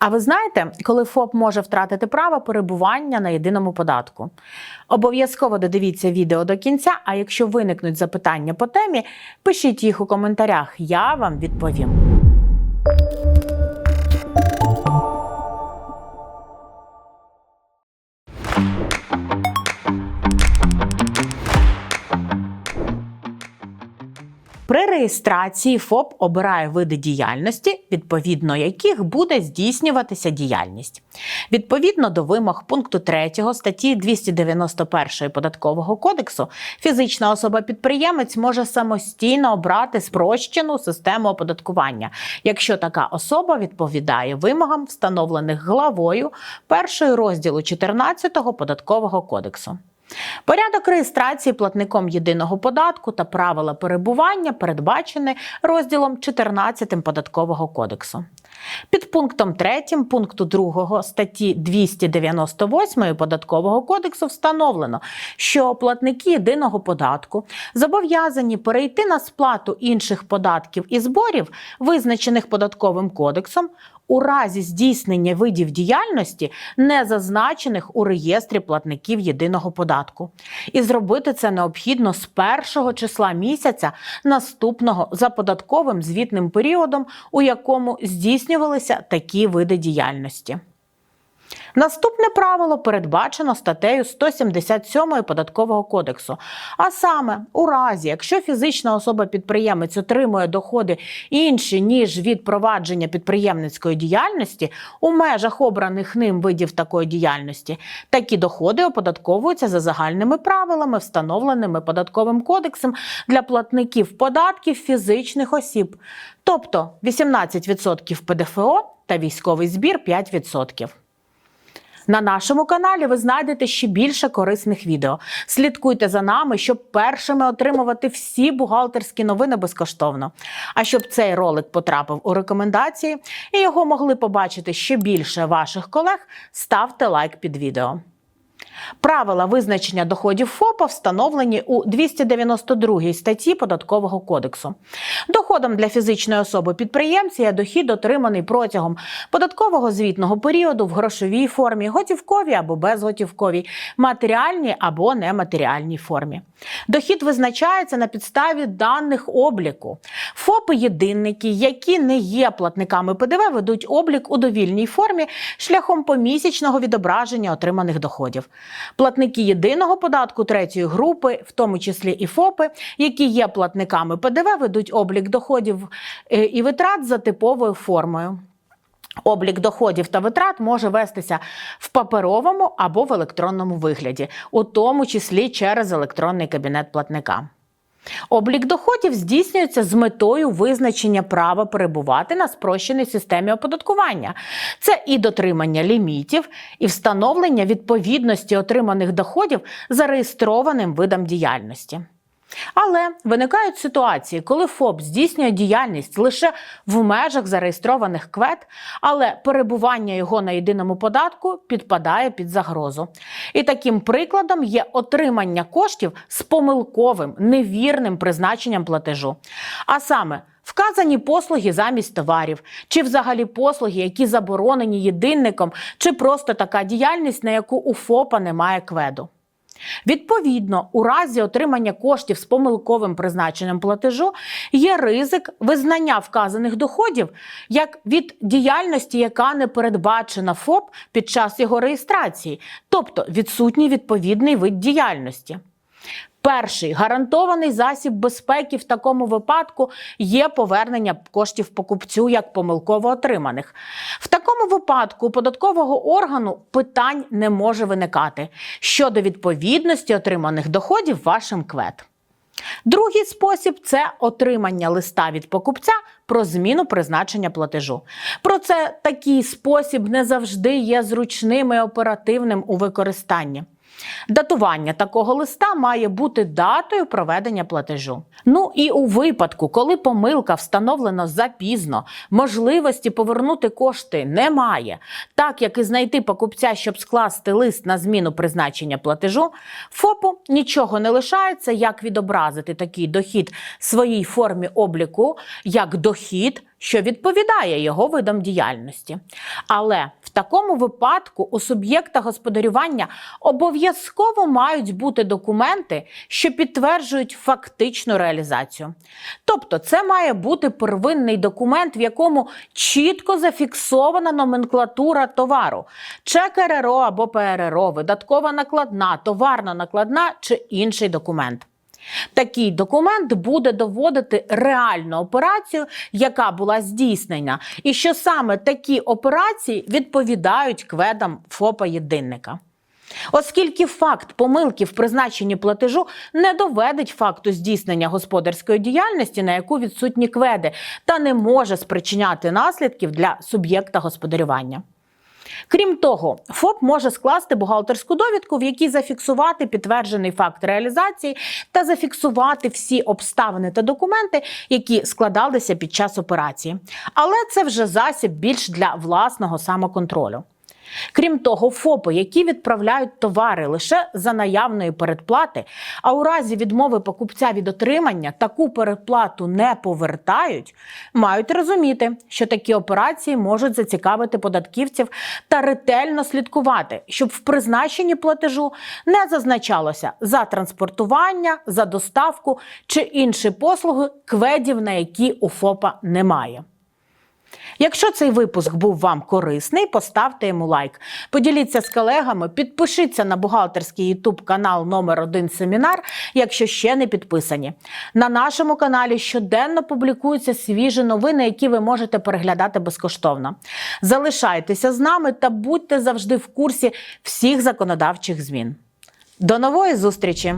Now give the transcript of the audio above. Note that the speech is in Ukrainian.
А ви знаєте, коли ФОП може втратити право перебування на єдиному податку? Обов'язково додивіться відео до кінця. А якщо виникнуть запитання по темі, пишіть їх у коментарях. Я вам відповім. При реєстрації ФОП обирає види діяльності, відповідно яких буде здійснюватися діяльність. Відповідно до вимог пункту 3 статті 291 податкового кодексу, фізична особа-підприємець може самостійно обрати спрощену систему оподаткування, якщо така особа відповідає вимогам, встановлених главою першої розділу 14 податкового кодексу. Порядок реєстрації платником єдиного податку та правила перебування передбачені розділом 14 податкового кодексу. Під пунктом 3 пункту 2 статті 298 податкового кодексу встановлено, що платники єдиного податку зобов'язані перейти на сплату інших податків і зборів, визначених податковим кодексом, у разі здійснення видів діяльності, не зазначених у реєстрі платників єдиного податку. І зробити це необхідно з першого числа місяця наступного за податковим звітним періодом, у якому здійснювалися такі види діяльності. Наступне правило передбачено статтею 177 податкового кодексу. А саме, у разі, якщо фізична особа-підприємець отримує доходи інші ніж від провадження підприємницької діяльності у межах обраних ним видів такої діяльності, такі доходи оподатковуються за загальними правилами, встановленими податковим кодексом для платників податків фізичних осіб, тобто 18% ПДФО та військовий збір 5%. На нашому каналі ви знайдете ще більше корисних відео. Слідкуйте за нами, щоб першими отримувати всі бухгалтерські новини безкоштовно. А щоб цей ролик потрапив у рекомендації і його могли побачити ще більше ваших колег, ставте лайк під відео. Правила визначення доходів ФОПа встановлені у 292 статті Податкового кодексу. Доходом для фізичної особи підприємця є дохід, отриманий протягом податкового звітного періоду в грошовій формі, готівковій або безготівковій, матеріальній або нематеріальній формі. Дохід визначається на підставі даних обліку. ФОПи-єдинники, які не є платниками ПДВ, ведуть облік у довільній формі шляхом помісячного відображення отриманих доходів. Платники єдиного податку третьої групи, в тому числі і ФОПи, які є платниками ПДВ, ведуть облік доходів е, і витрат за типовою формою. Облік доходів та витрат може вестися в паперовому або в електронному вигляді, у тому числі через електронний кабінет платника. Облік доходів здійснюється з метою визначення права перебувати на спрощеній системі оподаткування. Це і дотримання лімітів, і встановлення відповідності отриманих доходів зареєстрованим видам діяльності. Але виникають ситуації, коли ФОП здійснює діяльність лише в межах зареєстрованих квет, але перебування його на єдиному податку підпадає під загрозу. І таким прикладом є отримання коштів з помилковим, невірним призначенням платежу. А саме Вказані послуги замість товарів, чи взагалі послуги, які заборонені єдинником, чи просто така діяльність, на яку у ФОПа немає кведу. Відповідно, у разі отримання коштів з помилковим призначенням платежу є ризик визнання вказаних доходів як від діяльності, яка не передбачена ФОП під час його реєстрації, тобто відсутній відповідний вид діяльності. Перший гарантований засіб безпеки в такому випадку є повернення коштів покупцю як помилково отриманих. В такому випадку податкового органу питань не може виникати щодо відповідності отриманих доходів вашим квет. Другий спосіб це отримання листа від покупця про зміну призначення платежу. Про це такий спосіб не завжди є зручним і оперативним у використанні. Датування такого листа має бути датою проведення платежу. Ну і у випадку, коли помилка встановлена запізно, можливості повернути кошти немає, так як і знайти покупця, щоб скласти лист на зміну призначення платежу, ФОПу нічого не лишається, як відобразити такий дохід своїй формі обліку як дохід що відповідає його видам діяльності. Але в такому випадку у суб'єкта господарювання обов'язково мають бути документи, що підтверджують фактичну реалізацію. Тобто, це має бути первинний документ, в якому чітко зафіксована номенклатура товару, чек РРО або ПРРО, видаткова накладна, товарна накладна чи інший документ. Такий документ буде доводити реальну операцію, яка була здійснена, і що саме такі операції відповідають кведам ФОПа єдинника. Оскільки факт помилки в призначенні платежу не доведить факту здійснення господарської діяльності, на яку відсутні кведи, та не може спричиняти наслідків для суб'єкта господарювання. Крім того, ФОП може скласти бухгалтерську довідку, в якій зафіксувати підтверджений факт реалізації та зафіксувати всі обставини та документи, які складалися під час операції. Але це вже засіб більш для власного самоконтролю. Крім того, ФОПи, які відправляють товари лише за наявної передплати, а у разі відмови покупця від отримання таку передплату не повертають, мають розуміти, що такі операції можуть зацікавити податківців та ретельно слідкувати, щоб в призначенні платежу не зазначалося за транспортування, за доставку чи інші послуги, кведів, на які у ФОПа немає. Якщо цей випуск був вам корисний, поставте йому лайк. Поділіться з колегами, підпишіться на бухгалтерський ютуб канал номер 1 семінар, якщо ще не підписані. На нашому каналі щоденно публікуються свіжі новини, які ви можете переглядати безкоштовно. Залишайтеся з нами та будьте завжди в курсі всіх законодавчих змін. До нової зустрічі!